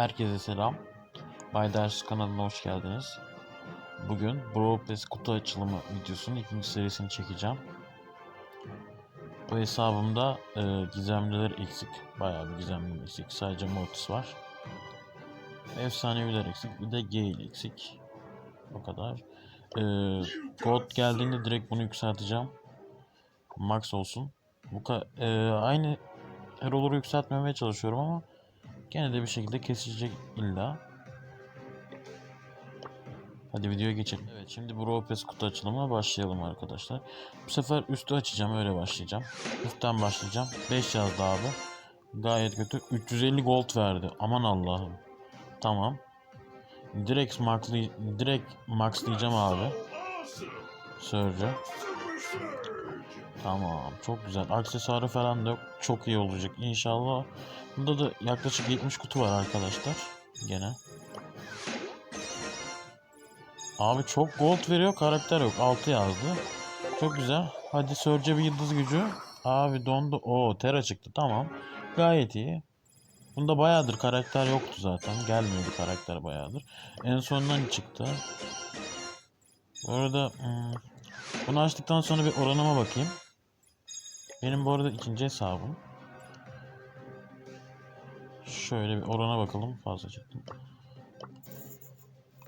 Herkese selam. Bay Ders kanalına hoş geldiniz. Bugün Brawl Pass kutu açılımı videosunun ikinci serisini çekeceğim. Bu hesabımda e, gizemliler eksik. Bayağı bir gizemli eksik. Sadece Mortis var. Efsaneviler eksik. Bir de Gale eksik. O kadar. E, Gold geldiğinde direkt bunu yükselteceğim. Max olsun. Bu ka- e, aynı Hero'ları yükseltmemeye çalışıyorum ama Gene de bir şekilde kesecek illa. Hadi videoya geçelim. Evet şimdi Brawl Pass kutu açılımına başlayalım arkadaşlar. Bu sefer üstü açacağım öyle başlayacağım. Üstten başlayacağım. 5 yazdı abi. Gayet kötü. 350 gold verdi. Aman Allah'ım. Tamam. Direkt maxlay direkt maxlayacağım abi. Surge. Tamam. Çok güzel. Aksesuarı falan da yok. Çok iyi olacak inşallah. Bunda da yaklaşık 70 kutu var arkadaşlar. Gene. Abi çok gold veriyor. Karakter yok. 6 yazdı. Çok güzel. Hadi Surge'e bir yıldız gücü. Abi dondu. Oo Terra çıktı. Tamam. Gayet iyi. Bunda bayağıdır karakter yoktu zaten. Gelmiyordu karakter bayağıdır. En sonundan çıktı. Bu arada hmm, bunu açtıktan sonra bir oranıma bakayım. Benim bu arada ikinci hesabım. Şöyle bir orana bakalım. Fazla çıktım.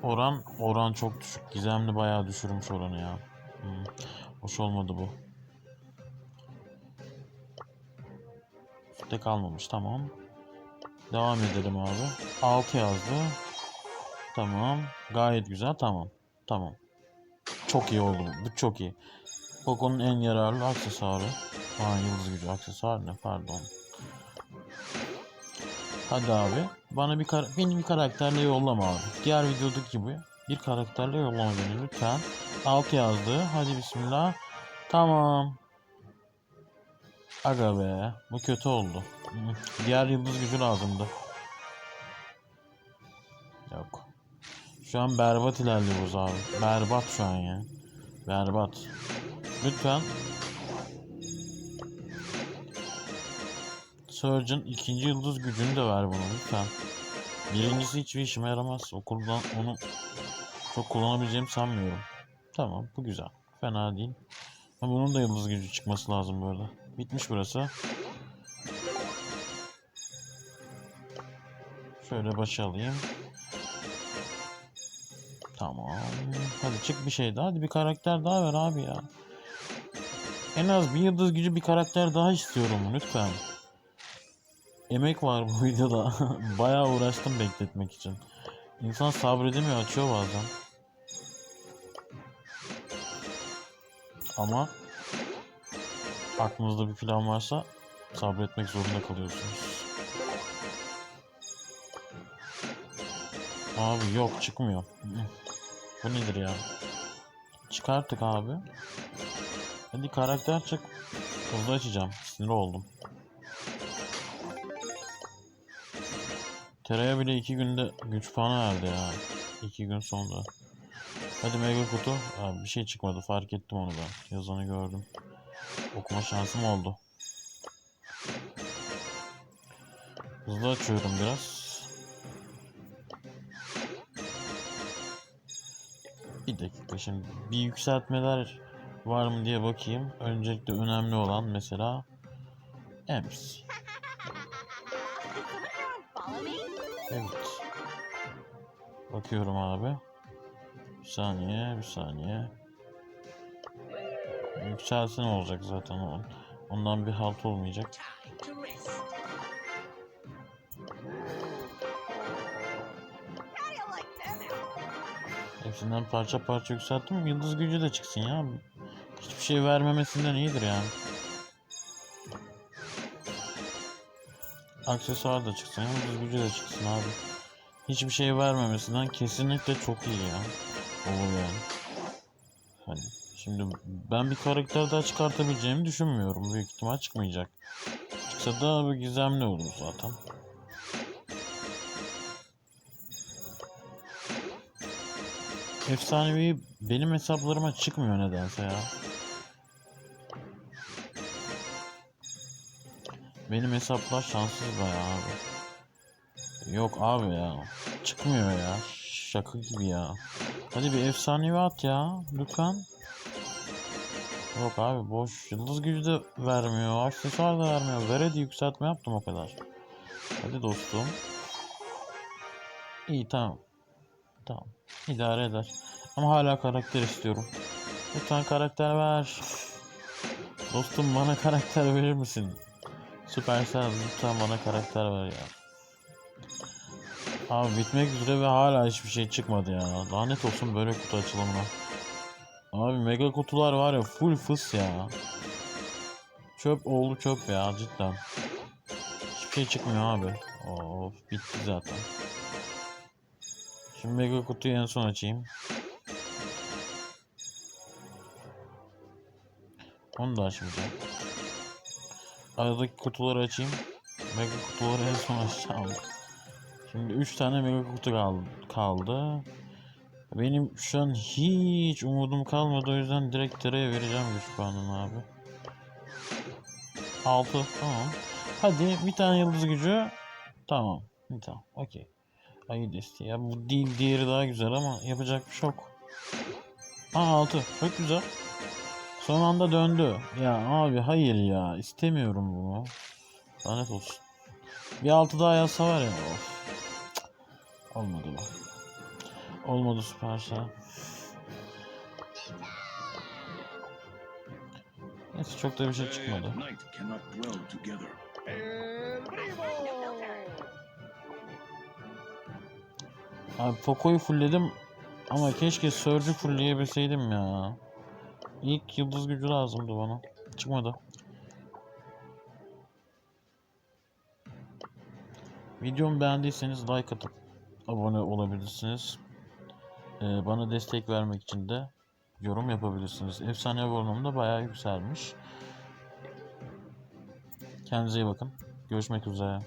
Oran oran çok düşük. Gizemli bayağı düşürmüş oranı ya. Hmm, Hoş olmadı bu. Üstte kalmamış. Tamam. Devam edelim abi. 6 yazdı. Tamam. Gayet güzel. Tamam. Tamam. Çok iyi oldu bu. Çok iyi. Poco'nun en yararlı aksesuarı. Aa yıldız gücü aksesuar ne pardon. Hadi abi. Bana bir kar beni bir karakterle yollama abi. Diğer videodaki gibi bir karakterle yollama beni lütfen. 6 yazdı. Hadi bismillah. Tamam. Aga be. Bu kötü oldu. Diğer yıldız gücü lazımdı. Şu an berbat ilerliyoruz abi. Berbat şu an ya. Berbat. Lütfen. Surge'ın ikinci yıldız gücünü de ver bana lütfen. Birincisi hiçbir işime yaramaz. Okuldan onu çok kullanabileceğimi sanmıyorum. Tamam bu güzel. Fena değil. Ama bunun da yıldız gücü çıkması lazım böyle. Bitmiş burası. Şöyle başa alayım. Tamam. Hadi çık bir şey daha. Hadi bir karakter daha ver abi ya. En az bir yıldız gücü bir karakter daha istiyorum lütfen. Emek var bu videoda. Bayağı uğraştım bekletmek için. İnsan sabredemiyor açıyor bazen. Ama aklınızda bir plan varsa sabretmek zorunda kalıyorsunuz. Abi yok çıkmıyor. Bu nedir ya? Çıkarttık abi. Hadi karakter çık. Hızlı açacağım. Sinir oldum. Teraya bile iki günde güç puanı verdi ya. İki gün sonra. Hadi mega kutu. Abi bir şey çıkmadı fark ettim onu da. Yazanı gördüm. Okuma şansım oldu. Hızlı açıyorum biraz. Bir dakika şimdi bir yükseltmeler var mı diye bakayım. Öncelikle önemli olan mesela Ems. Evet. Bakıyorum abi. Bir saniye, bir saniye. Yükselsin olacak zaten. Ondan bir halt olmayacak. Hepsinden parça parça yükselttim. Yıldız gücü de çıksın ya. Hiçbir şey vermemesinden iyidir yani. Aksesuar da çıksın, yıldız gücü de çıksın abi. Hiçbir şey vermemesinden kesinlikle çok iyi ya. Olur yani. Hani şimdi ben bir karakter daha çıkartabileceğimi düşünmüyorum. Büyük ihtimal çıkmayacak. Çıksa da bir gizemli olur zaten. Efsanevi benim hesaplarıma çıkmıyor nedense ya. Benim hesaplar şanssız bayağı abi. Yok abi ya. Çıkmıyor ya. Şaka gibi ya. Hadi bir efsanevi at ya. Lütfen. Yok abi boş. Yıldız gücü de vermiyor. Aksesuar da vermiyor. Ver hadi yükseltme yaptım o kadar. Hadi dostum. İyi tamam. Tamam. İdare eder. Ama hala karakter istiyorum. Lütfen karakter ver. Dostum bana karakter verir misin? Süpersel lütfen bana karakter ver ya. Abi bitmek üzere ve hala hiçbir şey çıkmadı ya. Lanet olsun böyle kutu açılımına. Abi mega kutular var ya full fıs ya. Çöp oldu çöp ya cidden. Hiçbir şey çıkmıyor abi. Of bitti zaten. Şimdi mega kutuyu en son açayım. Onu da açmayacağım. Aradaki kutuları açayım. Mega kutuları en son açacağım. Şimdi 3 tane mega kutu kal- kaldı. Benim şu an hiç umudum kalmadı o yüzden direkt tereye vereceğim güç puanını abi. 6 tamam. Hadi bir tane yıldız gücü. Tamam. Tamam. Okey. Ayı desteği. Ya bu değil diğeri daha güzel ama yapacak bir şey yok. Ha 6. Çok güzel. Son anda döndü. Ya abi hayır ya. istemiyorum bunu. Lanet olsun. Bir altı daha yazsa var ya. Of. Cık. Olmadı bu. Olmadı Süpersel. Neyse çok da bir şey çıkmadı. Abi Poco'yu fullledim ama keşke Surge'ü fullleyebilseydim ya. İlk yıldız gücü lazımdı bana. Çıkmadı. Videomu beğendiyseniz like atıp abone olabilirsiniz. Ee, bana destek vermek için de yorum yapabilirsiniz. Efsane abonum da bayağı yükselmiş. Kendinize iyi bakın. Görüşmek üzere.